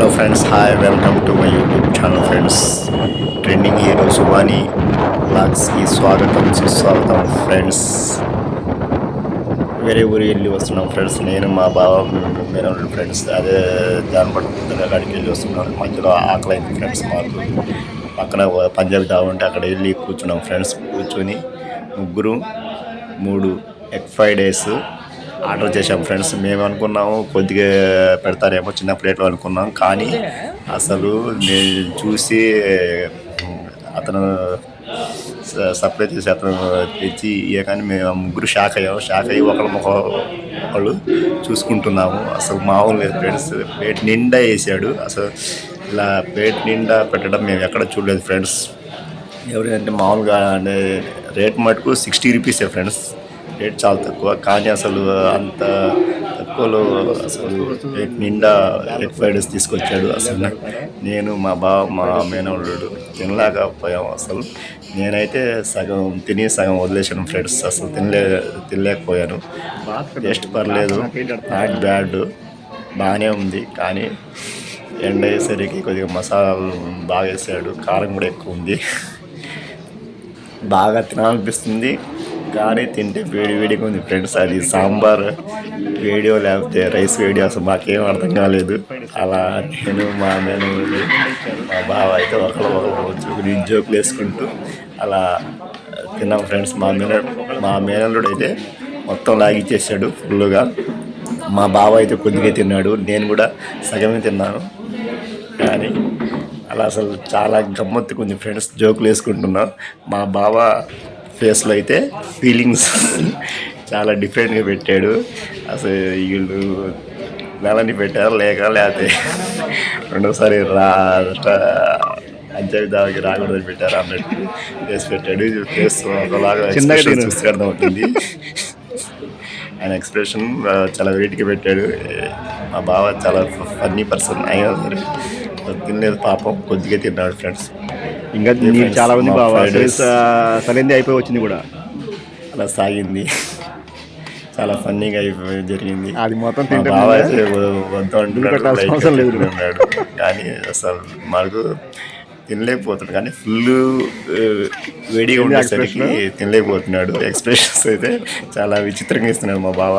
Hello friends hi welcome to my YouTube channel friends. Trending hero Subani బ్లాగ్స్కి స్వాగతం సుస్వాగతం friends. వేరే ఊరి వెళ్ళి వస్తున్నాం ఫ్రెండ్స్. నేను మా బావ మేము ఫ్రెండ్స్. అదే జానపడ అక్కడికి వెళ్ళి వస్తున్నాం. మధ్యలో ఆకలి అయింది ఫ్రెండ్స్ మాకు. పక్కన పంజాబ్ దావుంటే అక్కడ వెళ్ళి కూర్చున్నాం ఫ్రెండ్స్. కూర్చొని ముగ్గురు మూడు ఎగ్ ఫ్రైడ్ రైస్ ఆర్డర్ చేసాం ఫ్రెండ్స్. మేము అనుకున్నాము కొద్దిగా పెడతారేమో చిన్న ప్లేట్లో అనుకున్నాం. కానీ అసలు నేను చూసి అతను సప్లై చేసి అతను తెచ్చి ఇయ్య కానీ మేము ముగ్గురు షాక్ అయ్యాము. షాక్ అయ్యి ఒకళ్ళ ముఖ ఒకళ్ళు చూసుకుంటున్నాము. అసలు మామూలు లేదు ఫ్రెండ్స్ ప్లేట్ నిండా వేసాడు. అసలు ఇలా ప్లేట్ నిండా పెట్టడం మేము ఎక్కడ చూడలేదు ఫ్రెండ్స్. ఎవరంటే మామూలుగా అంటే రేట్ మటుకు సిక్స్టీ రూపీసే ఫ్రెండ్స్. రేట్ చాలా తక్కువ. కానీ అసలు అంత తక్కువలో అసలు రేట్ నిండా ఎగ్ ఫ్రైడ్ రైస్ తీసుకొచ్చాడు అసలు. నేను మా బావ మా మేనవుడు తినలేకపోయాం అసలు. నేనైతే సగం తిని సగం వదిలేసాను ఫ్రెండ్స్. అసలు తినలే తినలేకపోయాను. టేస్ట్ పర్లేదు. Not bad. బాగానే ఉంది. కానీ ఎండ అయ్యేసరికి కొద్దిగా మసాలాలు బాగా వేసాడు. కారం కూడా ఎక్కువ ఉంది. బాగా తినాలనిపిస్తుంది. కానీ తింటే వేడి వేడిగా ఉంది ఫ్రెండ్స్. అది సాంబార్ వేడియో లేకపోతే రైస్ వేడియో అసలు మాకేం అర్థం కాలేదు. అలా నేను మా నేను మా బావ అయితే ఒకరు ఒకరు జోకులు వేసుకుంటూ అలా తిన్నాం ఫ్రెండ్స్. మా మేన మా మేనల్లుడు అయితే మొత్తం లాగిచ్చేసాడు ఫుల్గా మా బావ అయితే కొద్దిగా తిన్నాడు. నేను కూడా సగమే తిన్నాను. కానీ అలా అసలు చాలా గమ్మత్తుగా ఉంది ఫ్రెండ్స్. జోకులు వేసుకుంటున్నాం. మా బావ ఫేస్లో అయితే ఫీలింగ్స్ చాలా డిఫరెంట్గా పెట్టాడు. అసలు వీళ్ళు నెలని పెట్టారు లేక లేకపోతే రెండోసారి రా అంజలి దానికి రాకూడదని పెట్టారు అన్నట్టు చేసి పెట్టాడు. ఫేస్ ఒకలాగా. చూస్తే అర్థమవుతుంది. ఆయన ఎక్స్ప్రెషన్ చాలా వెయిట్గా పెట్టాడు. మా బావ చాలా ఫన్నీ పర్సన్ అయినా సరే. తినలేదు పాపం కొద్దిగా తిన్నాడు ఫ్రెండ్స్. ఇంకా friends, చాలా ఉంది మా బాబా. సరైనది అయిపోయి వచ్చింది కూడా. అలా సాగింది. చాలా ఫన్నీగా అయిపోయి జరిగింది. అది మొత్తం ముందే అయితే వద్దు అంటున్నాడు. కానీ అసలు మాకు తినలేకపోతున్నాడు. కానీ ఫుల్ వేడిగా ఉండేసరికి? తినలేకపోతున్నాడు. ఎక్స్ప్రెషన్స్ అయితే చాలా విచిత్రంగా ఇస్తున్నాడు మా బావ.